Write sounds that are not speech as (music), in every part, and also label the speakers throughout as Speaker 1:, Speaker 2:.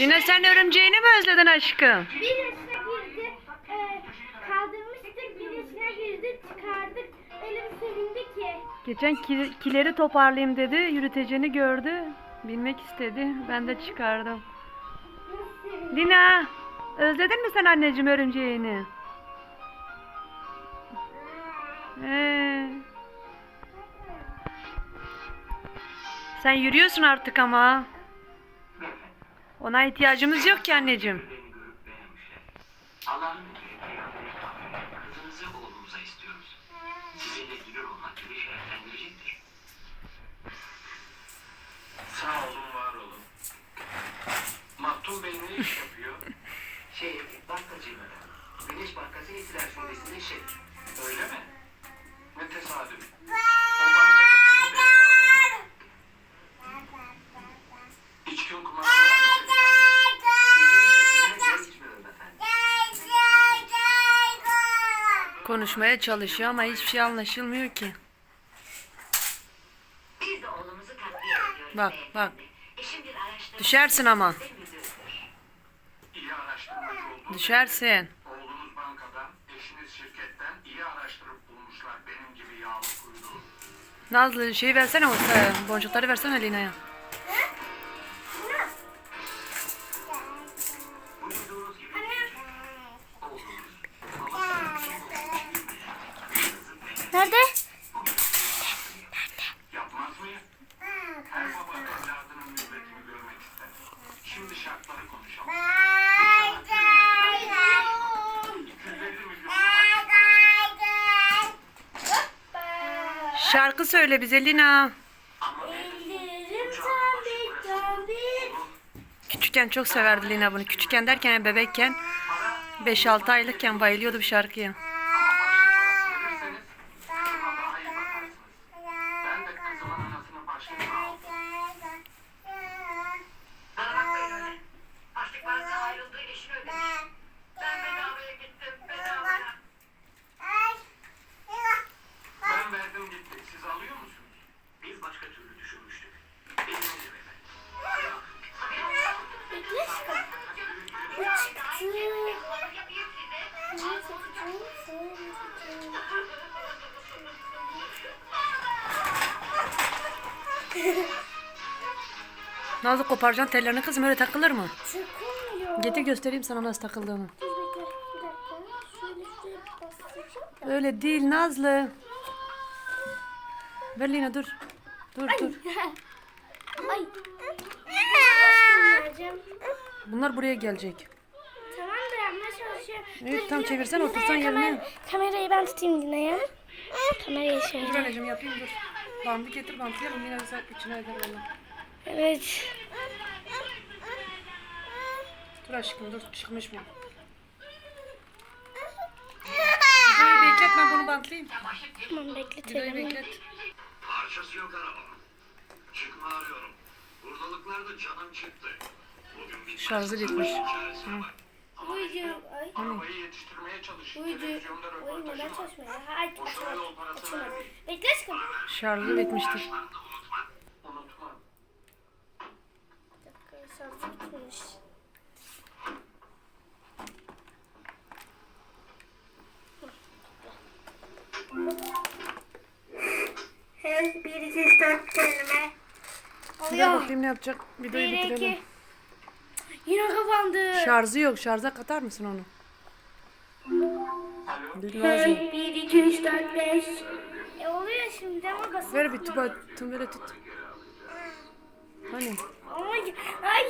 Speaker 1: Lina sen örümceğini mi özledin aşkım?
Speaker 2: Birisine girdi, e, kaldırmıştık, birisine girdi, çıkardık. Bir sevindi ki.
Speaker 1: Geçen ki- kileri toparlayayım dedi. Yürüteceğini gördü. Bilmek istedi. Ben de çıkardım. Lina özledin mi sen anneciğim örümceğini? Ee, sen yürüyorsun artık ama. Ona ihtiyacımız yok ki anneciğim.
Speaker 3: Lütfuyla kızınızı oğlumuza istiyoruz. Sizinle gülür olmak bizi şereflendirecektir. Sağ olun, var olun. Maktum Bey ne iş yapıyor? (laughs) Şey, efendim. Güneş Bankası İtiraz Şubesi'nde şey. Öyle mi? Ne tesadüf. O bankada benim de hesabım var. İçki okumak var mı? Kesinlikle içmiyorum efendim.
Speaker 1: Konuşmaya çalışıyor ama hiçbir şey anlaşılmıyor ki. Bak, bak. Düşersin ama. Düşersin.
Speaker 3: Oğlunuz bankadan.
Speaker 1: Nazlı şey versene o e, boncukları versene Lina'ya.
Speaker 3: Milyon
Speaker 1: Şarkı söyle bize Lina. Küçükken çok severdi Lina bunu. Küçükken derken bebekken 5-6 aylıkken bayılıyordu bu şarkıya. (laughs) Nazlı koparacaksın tellerini kızım öyle takılır mı?
Speaker 2: Çıkmıyor.
Speaker 1: Getir göstereyim sana nasıl takıldığını.
Speaker 2: Dur bekle. Bir dakika. Şöyle şuraya bir bastıracağım da.
Speaker 1: Öyle değil Nazlı. Ver Lina dur. Dur dur. (laughs)
Speaker 2: Ay.
Speaker 1: Bunlar buraya gelecek.
Speaker 2: Tamam da yapmaya çalışıyorum.
Speaker 1: Evet,
Speaker 2: Dur,
Speaker 1: tam çevirsen, otursan yerine.
Speaker 2: kamera- Kamerayı ben tutayım Lina'ya. Kamerayı
Speaker 1: Dur
Speaker 2: şöyle.
Speaker 1: anneciğim yapayım dur. Bandı getir bantlayalım Lina bize içine eder valla.
Speaker 2: Evet.
Speaker 1: Dur aşkım dur çıkmış mı? Videoyu beklet ben bunu bantlayayım.
Speaker 2: Tamam
Speaker 1: Videoyu
Speaker 2: bekletelim.
Speaker 1: beklet.
Speaker 3: Parçası yok arabamın. Çıkma arıyorum. Buradalıklarda canım çıktı. Bugün bir
Speaker 1: Şarjı bitmiş.
Speaker 3: var.
Speaker 2: Uyucu. Ay.
Speaker 3: arabayı yetiştirmeye televizyonda
Speaker 2: Uy
Speaker 3: röportajım
Speaker 2: neden çalışmıyor? açamadım.
Speaker 3: parası
Speaker 2: Açamadım.
Speaker 3: vermeyin.
Speaker 2: Bekle aşkım.
Speaker 1: Şarjı bitmiştir.
Speaker 3: Unutma. Unutma.
Speaker 2: Bir dakika şarj bitmiş. Hem 1, 2, 3, 4 kelime. Oluyor.
Speaker 1: bakayım ne yapacak. Videoyu
Speaker 2: 1,
Speaker 1: bitirelim.
Speaker 2: 2. Yine kapandı.
Speaker 1: Şarjı yok. Şarja katar mısın onu? Lazım.
Speaker 2: 1, 2, 3, 4, 5. E oluyor şimdi ama basın.
Speaker 1: Ver bir tuba, tüm böyle tut. Hani?
Speaker 2: Ay. Ay.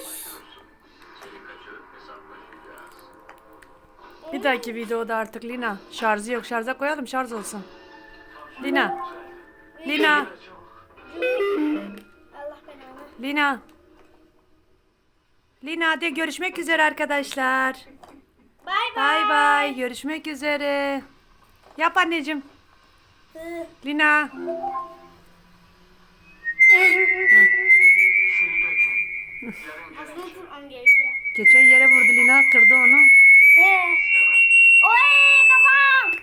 Speaker 1: Bir dahaki videoda artık Lina. Şarjı yok. Şarja koyalım şarj olsun. Lina. Lina.
Speaker 2: Allah belanı.
Speaker 1: Lina. Lina hadi görüşmek üzere arkadaşlar.
Speaker 2: Bay bay.
Speaker 1: Bay bay. Görüşmek üzere. Yap anneciğim.
Speaker 2: Hı.
Speaker 1: Lina.
Speaker 2: Aslında gerekiyor.
Speaker 1: Geçen yere vurdu Lina. Kırdı onu.
Speaker 2: He. Oy kafam.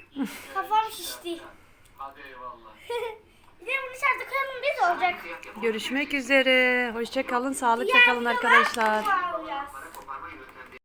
Speaker 2: kafam şişti.
Speaker 3: Hadi eyvallah. (laughs)
Speaker 2: Bir de bunu dışarıda koyalım biz olacak.
Speaker 1: Görüşmek üzere. Hoşça kalın. Sağlıkla kalın arkadaşlar.